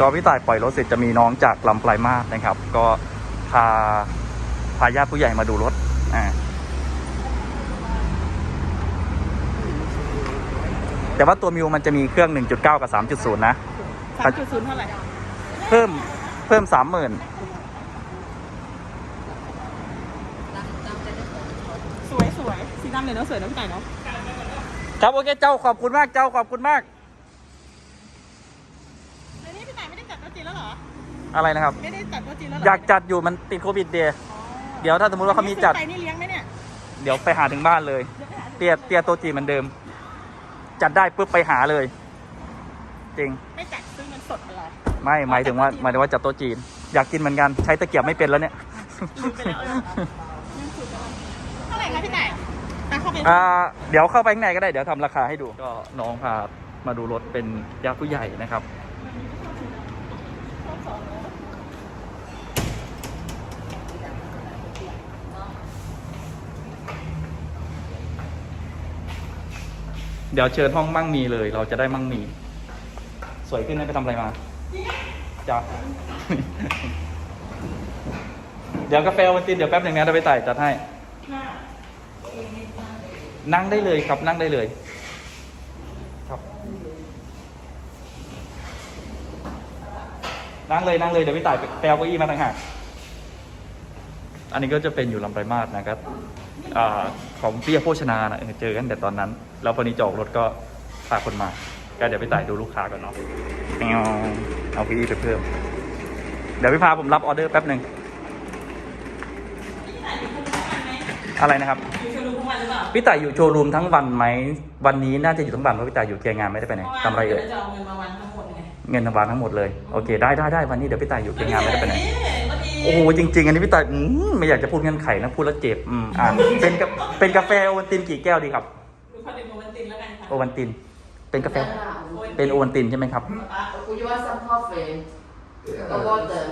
ก็พี่ต่ายปล่อยรถเสร็จจะมีน้องจากลำปลายมาสนะครับ ก็พาพาญาติผู้ใหญ่มาดูรถอ่าแต่ว่าตัวมิวมันจะมีเครื่อง 1.9 กับ 3.0 นะ สามจุดศูนย์เท่าไหร่เพิ่มเพิ่ม 30,000 สวยสวยสีดำเลยเนาะสวยน้ำไก่เนาะ ครับโอเคเจ้าขอบคุณมากเจ้าขอบคุณมาก ในนี้พี่ไก่ไม่ได้จัดโต๊ะจีนแล้วเหร ออะไรนะครับ ไม่ได้จัดโต๊ะจีนแล้วเหรออยากจัดอยู่มันติดโควิดเดย์เดี๋ยวถ้าสมมติว่าเขามีจัดไปนี่เลี้ยงไหมเนี่ยเดี๋ยวไปหาถึงบ้านเลยเตียเตียโตะจีนเหมือนเดิม จัดได้ปุ๊บไปหาเลย จริง ไม่จัดซื้อเงินสดอะไรไม่หมายถึงว่าหมายถึงว่าจัดโต๊ะจีน อยากกินเหมือนกันใช้ตะเกียบไม่เป็นแล้วเนี่ย ลืมไปแล้วเออเงินสดอะไรเท่าไหร่คะพี่ไก่ตามเข้าไปอ่าเดี๋ยวเข้าไปข้างในก็ได้เดี๋ยวทำราคาให้ดู ก็น้องพามาดูรถเป็นญาติผู้ใหญ่นะครับ เดี๋ยวเชิญห้องมั่งมีเลย เราจะได้มั่งมี สวยขึ้นไหมไปทำอะไรมาจ้ะเดี๋ยวกาแฟวันตินเดี๋ยวแป๊บหนึ่งนะเดี๋ยวไปต่จัดให้ นั่งได้เลยครับนั่งได้เลย ครับ นั่งเลยนั่งเลยเดี๋ยวพี่ต่ายไปเอาเก้าอี้มาต่างหาก อันนี้ก็จะเป็นอยู่ลำไปลายมาศนะครับอาของเปี้ยโภชนานะเออเจอกันแต่ตอนนั้น แล้วพอนี้จะออกรถก็พาคนมา ก็เดี๋ยวพี่ต่ายดูลูกค้าก่อนเนาะแมวเอาเก้าอี้ไปเพิ่ม เดี๋ยวพี่พาผมรับออเดอร์แป๊บหนึ่งอะไรนะครับ อยู่ชมรมทุกวันหรือเปล่าพี่ต่ายอยู่โชว์รูมทั้งวันไหม วันนี้น่าจะอยู่ทั้งวันเพราะพี่ต่ายอยู่เคลียร์งานไม่ได้ไปไหนทำอะไรเอ่ย จะเอาเงินมาวันทั้งหมดไงเงินทั้งวันทั้งหมดเลย โอเค ได้ได้ได้วันนี้เดี๋ยวพี่ต่ายอยู่เคลียร์งานไม่ได้ไปไหนเมื่อกี้ โอ้โหจริง ๆ อันนี้พี่ต่ายอืมไม่อยากจะพูดเงื่อนไขนะพูดแล้วเจ็บอืมอ่าเป็นกาเป็นกาแฟโอวัลตินกี่แก้วดีครับดูคอนเทนต์โมวันตินแล้วกันค่ะโอวัลติน เป็นกาแฟ เป็นโอวัลตินใช่ไหมครับ Would you want some coffee? Or water?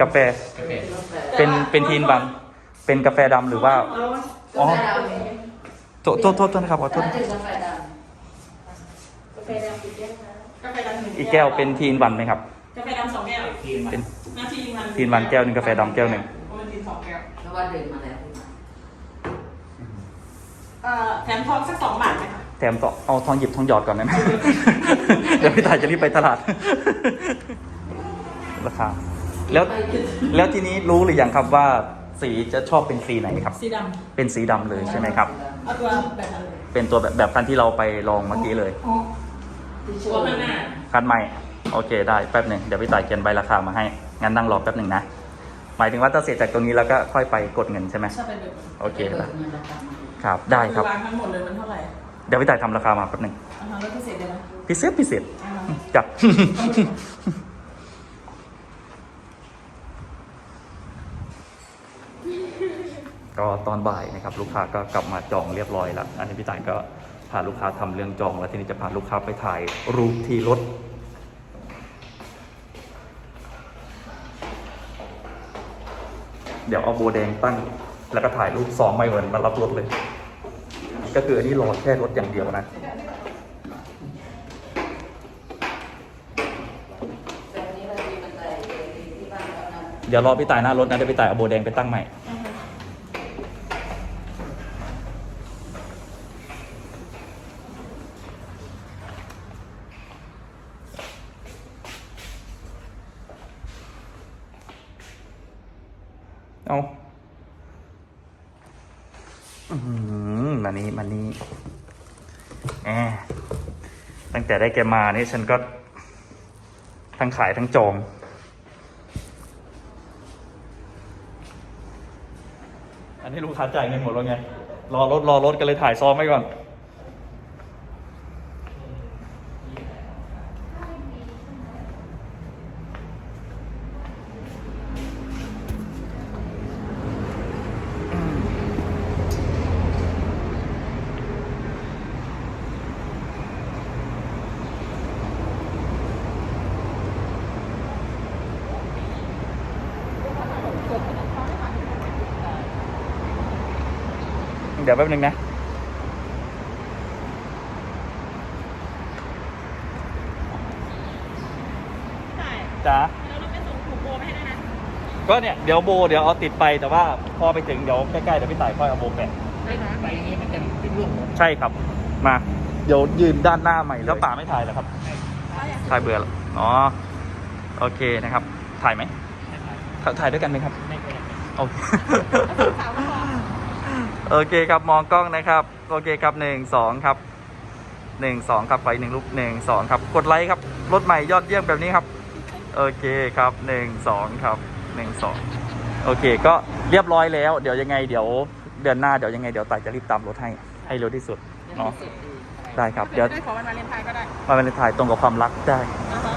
กาแฟ เป็น เป็นทีนบัน เป็นกาแฟดำหรือว่า อ๋อโทษโทษโทษโทษนะครับขอโทษ That is a fat down. กาแฟดำกี่แก้วคะกาแฟดำหนึ่งอีกแก้วเป็นทีนวันไหมครับ กาแฟดำสองแก้วเป็นนาทีมันทีนวันแก้วหนึ่งกาแฟดำแก้วหนึ่ง โอวันตินสองแก้วเพราะว่าดื่มมาแล้วเอ่อแถมทองสักสองบาทไหมคะแถมต่อเอาทองหยิบทองหยอดก่อนได้ไหม เดี๋ยวพี่ตายจะรีบไปตลาด ราคา แล้ว แล้วทีนี้รู้หรือยังครับว่าสีจะชอบเป็นสีไหนครับ สีดเป็นสีดำเลยใช่ไหมครับำเอาตัวแบบนั้นเลยเป็นตัวแบบแบบคันที่เราไปลองเมื่อกี้เลย ตัวข้างหน้าคันใหม่ โอเคได้แป๊บหนึ่งเดี๋ยวพี่ต่ายเขียนใบราคามาให้ งั้นนั่งรอแป๊บหนึ่งนะ หมายถึงว่าถ้าเสร็จจากตรงนี้แล้วก็ค่อยไปกดเงินใช่ไหมชอบเป็นแบบโอเคเปิได้ดเงินราคามาครับ ได้ครับวางทั้งหมดเลยมันเท่าไหร่ เดี๋ยวพี่ต่ายทำราคามาแป๊บหนึ่งอ่าฮะแล้วพิเศษเลยนะพิเศษพิเศษอ่าฮะจับ ก็ตอนบ่ายนะครับลูกค้าก็กลับมาจองเรียบร้อยแล้ว อันนี้พี่ต่ายก็พาลูกค้าทำเรื่องจอง แล้วทีนี้จะพาลูกค้าไปถ่ายรูปที่รถ เดี๋ยวเอาโบแดงตั้ง แล้วก็ถ่ายรูปสองไม่เหมือนมารับรถเลย ก็คืออันนี้รอแค่รถอย่างเดียวนะเดี๋ยวรอพี่ตายหน้ารถนะเดี๋ยวพี่ตายเอาโบแดงไปตั้งใหม่ เอาอืมมานี้มานี้แหมตั้งแต่ได้แกมานี่ฉันก็ ทั้งขายทั้งจองอันนี้ลูกค้าจ่ายเงินหมดแล้วไง รอรถรอรถกันเลยถ่ายซ้อมไว้ก่อน เดี๋ยวแป๊บนึงนะจ้าแล้วเราไปส่งผูกโบไปให้ด้วยนะ ก็เนี่ยเดี๋ยวโบเดี๋ยวเอาติดไปแต่ว่าพอไปถึงเดี๋ยวใกล้ๆเดี๋ยวพี่ต่ายค่อยเอาโบแปะได้นะไปอย่างนี้มันจะขึ้นร่วงหมดใช่ครับ มา เดี๋ยวยืนด้านหน้าใหม่แล้วป่าไม่ถ่ายเหรอครับถ่ายเบื่อแล้วอ๋อโอเคนะครับ ถ่ายไหมถ่ายถ่ายด้วยกันไหมครับไม่เป็นไรโอเค สาวก็พอ โอเคครับมองกล้องนะครับ โอเคครับหนึ่งสองครับหนึ่งสองครับไปหนึ่งลูกหนึ่งสองครับ กดไลค์ครับ รถใหม่ยอดเยี่ยมแบบนี้ครับ โอเคครับหนึ่งสองครับหนึ่งสองโอเค ก็เรียบร้อยแล้ว เดี๋ยวยังไงเดี๋ยวเดือนหน้าเดี๋ยวยังไงเดี๋ยวต่ายจะรีบตามรถให้ให้เร็วที่สุดเนาะได้ครับเดี๋ยวได้ขอวันวาเลนไทน์ก็ได้มาเป็นถ่ายตรงกับความรักได้นะฮะ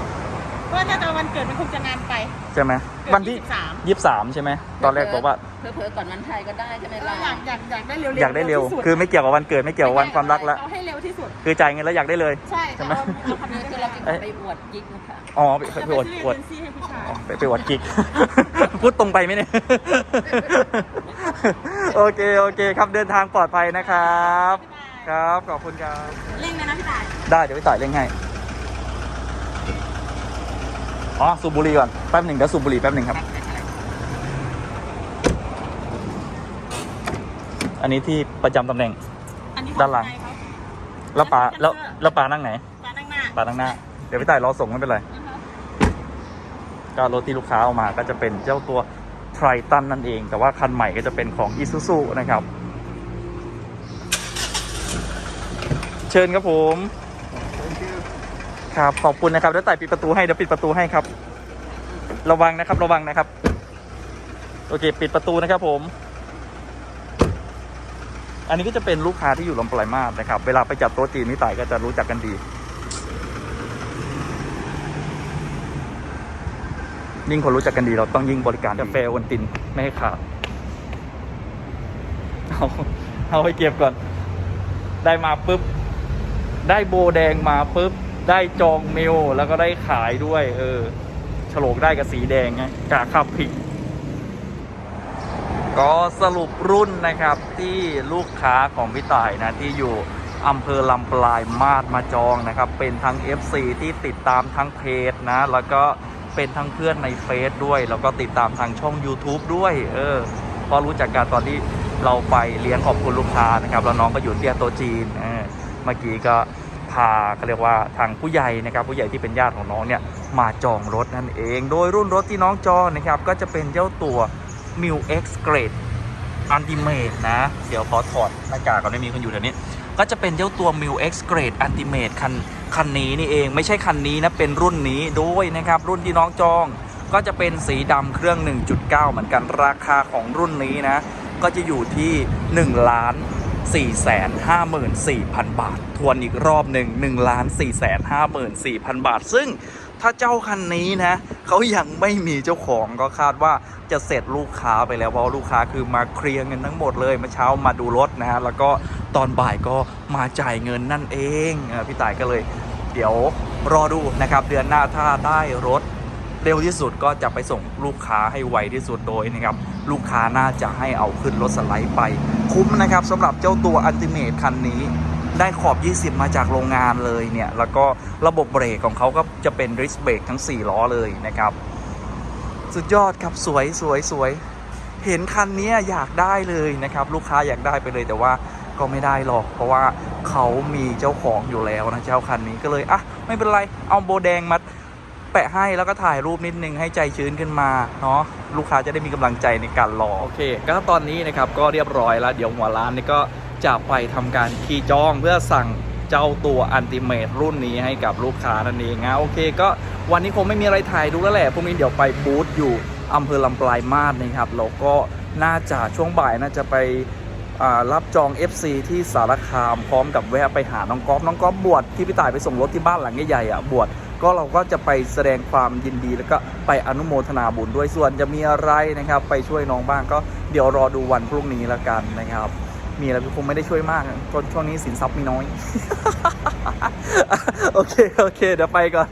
เพราะว่าถ้าจะวันเกิดมันคงจะนานไปใช่ไหมเกิดวันที่23ยี่สิบสามใช่ไหมตอนแรกบอกว่า เผลอๆก่อนวันไทยก็ได้ใช่ไหมเออล่ะอยากอยากอยากได้เร็วๆอยากได้เร็ว ที่สุคือไม่เกี่ยวกับวันเกิดไม่เกี่ยวกับวันความรักแล้วเอาให้เร็วที่สุด คือจ่ายเงินแล้วอยากได้เลย ใช่ใช่ไหมแต่เอาเอาคำนี้คือได้เราไหมจะไปอวดกิ๊กนะคะอ๋อไปจะไปไปอวดซื้ออวดเอเจนซี่ให้ผู้ชาย อ๋อไปไปอวดกิ๊กพูดตรงไปไหมเนี่ย โอเค โอเค ครับเดินทางปลอดภัยนะครับ ครับ ขอบคุณครับ เร่งเลยนะพี่ต่าย ได้ เดี๋ยวพี่ต่ายเร่งให้ อ๋อ สูบบุหรี่ก่อน แป๊บหนึ่งเดี๋ยวสูบบุหรี่แป๊บหนึ่งครับ อันนี้ที่ประจำตำแหน่ง อันนี้ด้านหลังของใครครับแล้วปลาแล้วแล้วปลานั่งไหนปลานั่งหน้าปลานั่งหน้า เดี๋ยวพี่ต่ายรอส่งไม่เป็นไรนะคะก็รถที่ลูกค้าเอามาก็จะเป็นเจ้าตัวไทรตันนั่นเอง แต่ว่าคันใหม่ก็จะเป็นของ i s u z u นะครับ เชิญครับผม ครับ ขอบคุณนะครับเดี๋ยวไต่ปิดประตูให้เดี๋ยวปิดประตูให้ครับ ระวังนะครับ ระวังนะครับ โอเค ปิดประตูนะครับผม อันนี้ก็จะเป็นลูกค้าที่อยู่ลำปลายมาสนะครับ เวลาไปจัดโต๊ะจีนนี่ต่ก็จะรู้จักกันดี ยิ่งคนรู้จักกันดีเราต้องยิ่งบริการกาแฟโอนตินไม่ให้ขาดเอาเอาไปเก็บก่อน ได้มาปุ๊บ ได้โบแดงมาปุ๊บ ได้จองเมลแล้วก็ได้ขายด้วย เออ ฉลกได้กับสีแดงไงกาขับผิดก็ ก็สรุปรุ่นนะครับที่ลูกค้าของพี่ต่ายนะที่อยู่อำเภอลำปลายมาดมาจองนะครับ เป็นทั้ง FC ที่ติดตามทั้งเพจนะ แล้วก็เป็นทั้งเพื่อนในเฟซด้วย แล้วก็ติดตามทางช่อง YouTube ด้วย เออเพราะรู้จักกันตอนที่เราไปเลี้ยงขอบคุณลูกค้านะครับ แล้วน้องก็อยู่เตียโตจีนเออเมื่อกี้ก็พาเขาเรียกว่าทางผู้ใหญ่นะครับ ผู้ใหญ่ที่เป็นญาติของน้องเนี่ยมาจองรถนั่นเอง โดยรุ่นรถที่น้องจองนะครับ ก็จะเป็นเจ้าตัว m i l X Grade อันติเมตนะ เดี๋ยวขอถอดหน้ากากก่อนไม่มีคนอยู่แถวนี้ ก็จะเป็นเจ้าตัว m i l X Grade Ultimate คันคันนี้นี่เองไม่ใช่คันนี้นะ เป็นรุ่นนี้ด้วยนะครับ รุ่นที่น้องจอง ก็จะเป็นสีดำเครื่อง 1.9 เหมือนกันราคาของรุ่นนี้นะ ก็จะอยู่ที่1ล้าน4 5 4 0 0 0 บาท ทวนอีกรอบหนึ่ง1ล้าน4 5 4 0 0 0 บาท ซึ่ง ถ้าเจ้าคันนี้นะเขายังไม่มีเจ้าของก็คาดว่าจะเสร็จลูกค้าไปแล้วเพราะลูกค้าคือมาเคลียร์เงินทั้งหมดเลยเมื่อเช้ามาดูรถนะฮะแล้วก็ตอนบ่ายก็มาจ่ายเงินนั่นเองพี่ต่ายก็เลย เดี๋ยวรอดูนะครับเดือนหน้าถ้าได้รถเร็วที่สุดก็จะไปส่งลูกค้าให้ไวที่สุดโดยนะครับลูกค้าน่าจะให้เอาขึ้นรถสไลด์ไป คุ้มนะครับสำหรับเจ้าตัวอันติเมตคันนี้ ได้ขอบ 20 มาจากโรงงานเลยเนี่ย แล้วก็ระบบเบรกของเขาก็จะเป็นริสเบรกทั้ง 4 ล้อเลยนะครับ สุดยอดครับสวยสวยสวย เห็นคันนี้อยากได้เลยนะครับ ลูกค้าอยากได้ไปเลยแต่ว่าก็ไม่ได้หรอก เพราะว่าเขามีเจ้าของอยู่แล้วนะเจ้าคันนี้ก็เลยอะไม่เป็นไรเอาโบแดงมาแปะให้แล้วก็ถ่ายรูปนิดนึงให้ใจชื้นขึ้นมาเนาะลูกค้าจะได้มีกำลังใจในการรอโอเค ก็ตอนนี้นะครับก็เรียบร้อยแล้ว เดี๋ยวหัวร้านนี่ก็ จะไปทำการคีย์จองเพื่อสั่งเจ้าตัวอันติเมตรุ่นนี้ให้กับลูกค้านั่นเองนะโอเค ก็วันนี้คงไม่มีอะไรถ่ายดูแล้วแหละพรุ่งนี้เดี๋ยวไปบูธอยู่อำเภอลำปลายมาศนะครับแล้วก็น่าจะช่วงบ่ายน่าจะไปรับจอง FC ที่สารคามพร้อมกับแวะไปหาน้องก๊อฟน้องก๊อฟบวชที่พี่ต่ายไปส่งรถที่บ้านหลังใหญ่ๆอะบวชก็เราก็จะไปแสดงความยินดีแล้วก็ไปอนุโมทนาบุญด้วยส่วนจะมีอะไรนะครับ ไปช่วยน้องบ้างก็เดี๋ยวรอดูวันพรุ่งนี้ละกันนะครับ มีอะไรคงไม่ได้ช่วยมากตอนช่วงนี้สินทรัพย์มีน้อย โอเค โอเค เดี๋ยวไปก่อน